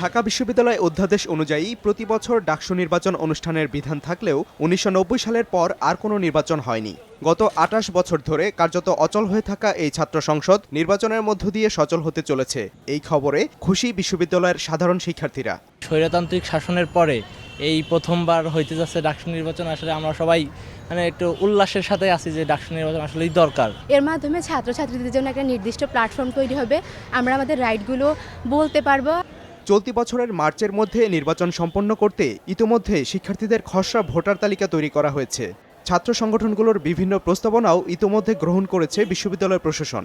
ঢাকা বিশ্ববিদ্যালয় অধ্যাদেশ অনুযায়ী প্রতি বছর ডাকসু নির্বাচন অনুষ্ঠানের বিধান থাকলেও উনিশশো নব্বই সালের পর আর কোনো নির্বাচন হয়নি। গত আটাশ বছর ধরে কার্যত অচল হয়ে থাকা এই ছাত্র সংসদ নির্বাচনের মধ্য দিয়ে সচল হতে চলেছে। এই খবরে খুশি বিশ্ববিদ্যালয়ের সাধারণ শিক্ষার্থীরা। স্বৈরতান্ত্রিক শাসনের পরে এই প্রথমবার হইতে যাচ্ছে ডাকসু নির্বাচন। আসলে আমরা সবাই মানে একটু উল্লাসের সাথে আছি যে ডাকসু নির্বাচন আসলেই দরকার। এর মাধ্যমে ছাত্রছাত্রীদের জন্য একটা নির্দিষ্ট প্ল্যাটফর্ম তৈরি হবে। আমরা আমাদের রাইটগুলো বলতে পারব। চলতি বছরের মার্চের মধ্যে নির্বাচন সম্পন্ন করতে ইতোমধ্যে শিক্ষার্থীদের খসড়া ভোটার তালিকা তৈরি করা হয়েছে। ছাত্র সংগঠনগুলোর বিভিন্ন প্রস্তাবনাও ইতোমধ্যে গ্রহণ করেছে বিশ্ববিদ্যালয় প্রশাসন।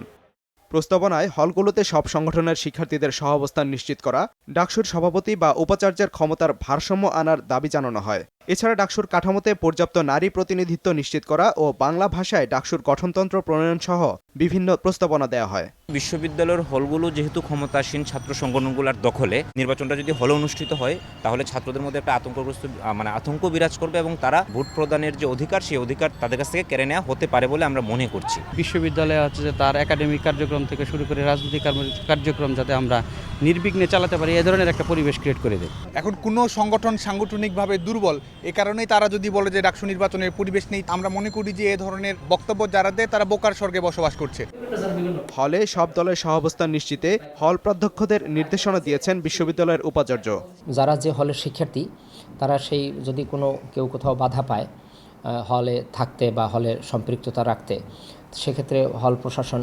প্রস্তাবনায় হলগুলোতে সব সংগঠনের শিক্ষার্থীদের সহাবস্থান নিশ্চিত করা, ডাকসুর সভাপতি বা উপাচার্যের ক্ষমতার ভারসাম্য আনার দাবি জানানো হয়। এছাড়া ডাকসুর কাঠামোতে পর্যাপ্ত নারী প্রতিনিধিত্ব নিশ্চিত করা ও বাংলা ভাষায় ডাকসুর গঠনতন্ত্র প্রণয়ন সহ বিভিন্ন প্রস্তাবনা দেওয়া হয়। বিশ্ববিদ্যালয়ের হলগুলো যেহেতু ক্ষমতাসীন ছাত্র সংগঠনগুলোর দখলে নির্বাচনটা যদি হলে অনুষ্ঠিত হয় তাহলে ছাত্রদের মধ্যে একটা আতঙ্কগ্রস্ত মানে আতঙ্ক বিরাজ করবে এবং তারা ভোট প্রদানের যে অধিকার সেই অধিকার তাদের কাছ থেকে কেড়ে নেওয়া হতে পারে বলে আমরা মনে করছি। বিশ্ববিদ্যালয়ে হচ্ছে যে তার একাডেমিক কার্যক্রম থেকে শুরু করে রাজনৈতিক কার্যক্রম যাতে আমরা নির্বিঘ্নে চালাতে পারি এ ধরনের একটা পরিবেশ ক্রিয়েট করে দেয়। এখন কোনো সংগঠন সাংগঠনিকভাবে দুর্বল এ কারণেই তারা যদি বলে যে ডাকসু নির্বাচনের পরিবেশ নেই আমরা মনে করি যে এ ধরনের বক্তব্য যারা দেয় তারা বোকার স্বর্গে বসবাস করছে। হলে সব দলের সহাবস্থান নিশ্চিতে হল প্রাধ্যক্ষদের নির্দেশনা দিয়েছেন বিশ্ববিদ্যালয়ের উপাচার্য। যারা যে হলের শিক্ষার্থী তারা সেই যদি কোনো কেউ কোথাও বাধা পায় হলে থাকতে বা হলে সম্পৃক্ততা রাখতে সেক্ষেত্রে হল প্রশাসন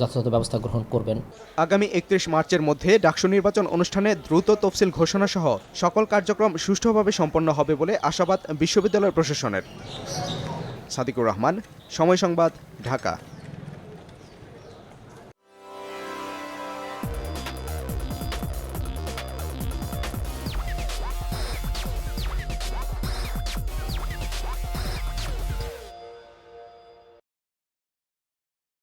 যথাযথ ব্যবস্থা গ্রহণ করবেন। আগামী একত্রিশ মার্চের মধ্যে ডাকসু নির্বাচন অনুষ্ঠানে দ্রুত তফসিল ঘোষণা সহ সকল কার্যক্রম সুষ্ঠুভাবে সম্পন্ন হবে বলে আশাবাদ বিশ্ববিদ্যালয় প্রশাসনের। সাদিকুর রহমান, সময় সংবাদ, ঢাকা।